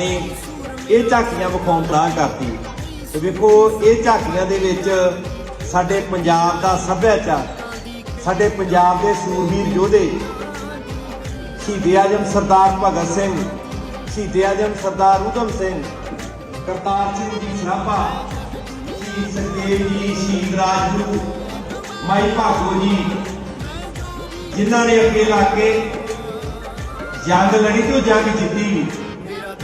ਨੇ ਇਹ ਝਾਕੀਆਂ ਵਿਖਾਉਣ ਦਾ ਕਰਤੀ। ਤੇ ਵੇਖੋ, ਇਹ ਝਾਕੀਆਂ ਦੇ ਵਿੱਚ ਸਾਡੇ ਪੰਜਾਬ ਦਾ ਸੱਭਿਆਚਾਰ, ਸਾਡੇ ਪੰਜਾਬ ਦੇ ਸੂਰਬੀਰ ਯੋਧੇ, ਸ਼ਹੀਦ ਆਜਮ ਸਰਦਾਰ ਭਗਤ ਸਿੰਘ, ਸ਼ਹੀਦ ਆਜਮ ਸਰਦਾਰ ਊਧਮ ਸਿੰਘ, ਕਰਤਾਰ ਸਿੰਘ ਜੀ ਸਰਾਭਾ ਸ਼ਹੀਦ ਸੁਖਦੇਵ ਜੀ, ਸ਼ਹੀਦ ਰਾਜਗੁਰੂ, ਮਾਈ ਭਾਗੋ ਜੀ, ਜਿਨ੍ਹਾਂ ਨੇ ਅੱਗੇ ਲਾ ਕੇ ਜੰਗ ਲੜੀ ਤੇ ਜੰਗ ਜਿੱਤੀ।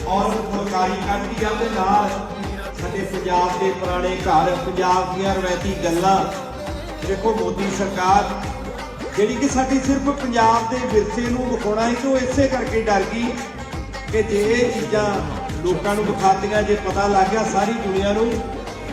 ਔਰ ਫੁਲਕਾਰੀ ਕੱਢੀ ਆ ਤੇ ਨਾਲ। ਸਾਡੇ ਪੰਜਾਬ ਦੇ ਪੁਰਾਣੇ ਘਰ, ਪੰਜਾਬ ਦੀਆਂ ਰਵਾਇਤੀ ਗੱਲਾਂ। ਦੇਖੋ ਮੋਦੀ ਸਰਕਾਰ, ਜਿਹੜੀ ਕਿ ਸਾਡੀ ਸਿਰਫ ਪੰਜਾਬ ਦੇ ਵਿਰਸੇ ਨੂੰ ਵਿਖਾਉਣਾ ਹੀ ਤੋਂ ਇਸੇ ਕਰਕੇ ਡਰ ਗਈ ਕਿ ਜੇ ਇਹ ਚੀਜ਼ਾਂ ਲੋਕਾਂ ਨੂੰ ਵਿਖਾਤੀਆਂ, ਜੇ ਪਤਾ ਲੱਗ ਗਿਆ ਸਾਰੀ ਦੁਨੀਆ ਨੂੰ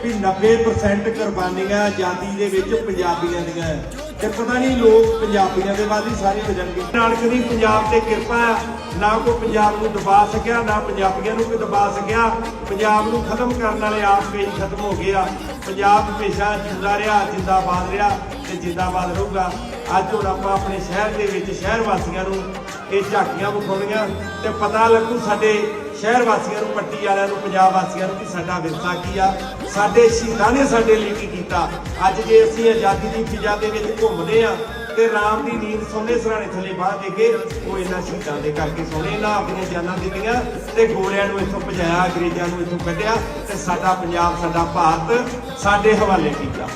ਵੀ 90% ਕੁਰਬਾਨੀਆਂ ਆਜ਼ਾਦੀ ਦੇ ਵਿੱਚ ਪੰਜਾਬੀਆਂ ਦੀਆਂ। ਹੈ। ਤੇ ਪਤਾ ਨਹੀਂ ਲੋਕ ਪੰਜਾਬੀਆਂ ਦੇ ਵੱਲ ਹੀ ਸਾਰੇ ਹੋ ਜਾਣਗੇ ਨਾਨਕ ਦੀ ਪੰਜਾਬ ਤੇ ਕਿਰਪਾ ਨਾ ਕੋਈ ਪੰਜਾਬ ਨੂੰ ਦਬਾ ਸਕਿਆ, ਨਾ ਪੰਜਾਬੀਆਂ ਨੂੰ ਕੋਈ ਦਬਾ ਸਕਿਆ। ਪੰਜਾਬ ਨੂੰ ਖਤਮ ਕਰਨ ਵਾਲੇ ਆਪ ਕਈ ਖਤਮ ਹੋ ਗਏ ਆ। ਪੰਜਾਬ ਹਮੇਸ਼ਾ ਜਿੰਦਾ ਰਿਹਾ, ਜਿੰਦਾਬਾਦ ਰਿਹਾ ਤੇ ਜਿੰਦਾਬਾਦ ਰਹੂਗਾ। ਅੱਜ ਹੁਣ ਆਪਾਂ ਆਪਣੇ ਸ਼ਹਿਰ ਦੇ ਵਿੱਚ ਸ਼ਹਿਰ ਵਾਸੀਆਂ ਨੂੰ ਇਹ ਝਾਕੀਆਂ ਵਿਖਾਉਣੀਆਂ ਤੇ ਪਤਾ ਲੱਗੂ ਸਾਡੇ ਸ਼ਹਿਰ ਵਾਸੀਆਂ ਨੂੰ, ਪੱਟੀ ਵਾਲਿਆਂ ਨੂੰ, ਪੰਜਾਬ ਵਾਸੀਆਂ ਨੂੰ ਕਿ ਸਾਡਾ ਵਿਰਸਾ ਕੀ ਆ। ਸਾਡੇ ਸ਼ਹੀਦਾਂ ਨੇ ਸਾਡੇ ਲਈ ਕੀ ਕੀਤਾ। ਅੱਜ ਜੇ ਅਸੀਂ ਆਜ਼ਾਦੀ ਦੀ ਫਿਜ਼ਾ ਦੇ ਵਿੱਚ ਘੁੰਮਦੇ ਆ ਤੇ ਰਾਮ ਦੀ ਨੀਂਦ ਸੋਨੇ ਸਰਾਣੇ ਥੱਲੇ ਬਾਹ ਦੇ ਕੇ ਉਹ ਇਹਨਾਂ ਸ਼ਹੀਦਾਂ ਦੇ ਕਰਕੇ ਸੋਨੇ, ਇਹਨਾਂ ਆਪਣੀਆਂ ਜਾਨਾਂ ਦਿੱਤੀਆਂ ਤੇ ਗੋਰਿਆਂ ਨੂੰ ਇੱਥੋਂ ਭਜਾਇਆ, ਅੰਗਰੇਜ਼ਾਂ ਨੂੰ ਇੱਥੋਂ ਕੱਢਿਆ ਤੇ ਸਾਡਾ ਪੰਜਾਬ, ਸਾਡਾ ਭਾਰਤ ਸਾਡੇ ਹਵਾਲੇ ਕੀਤਾ।